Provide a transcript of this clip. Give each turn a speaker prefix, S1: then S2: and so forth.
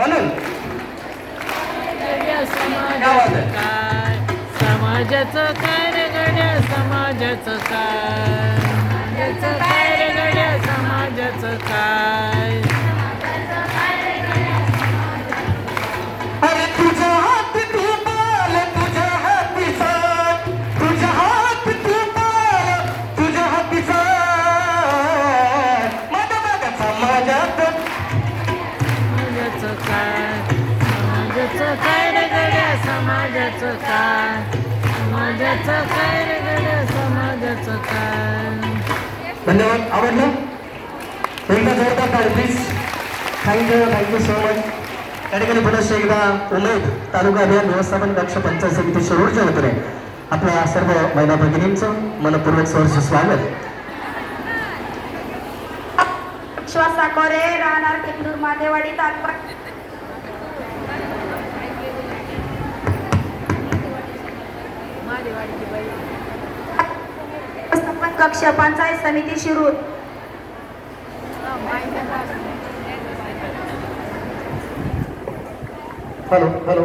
S1: म्हणून समाजाचं काय रे गड्या? समाजाचं काय? काय समाजाचं काय रे समाजाचं काय समाजाचं काय रे समाजाचं काय
S2: धन्यवाद आवडलं एकदा जोरदार टाळी please thank you thank you so much त्या ठिकाणी पुनश्च एकदा उमेद तालुका अभियान व्यवस्थापन कक्ष पंचायत समिती शिरूरच्या वतीने आपल्या सर्व महिला भगिनींचं मनपूर्वक सहर्ष स्वागत.
S3: श्वासा कोरे राहणार किंदूर मादेवाडी तालुका. व्यवस्थापन कक्ष पंचायत समिती शिरूर
S2: हॅलो हॅलो.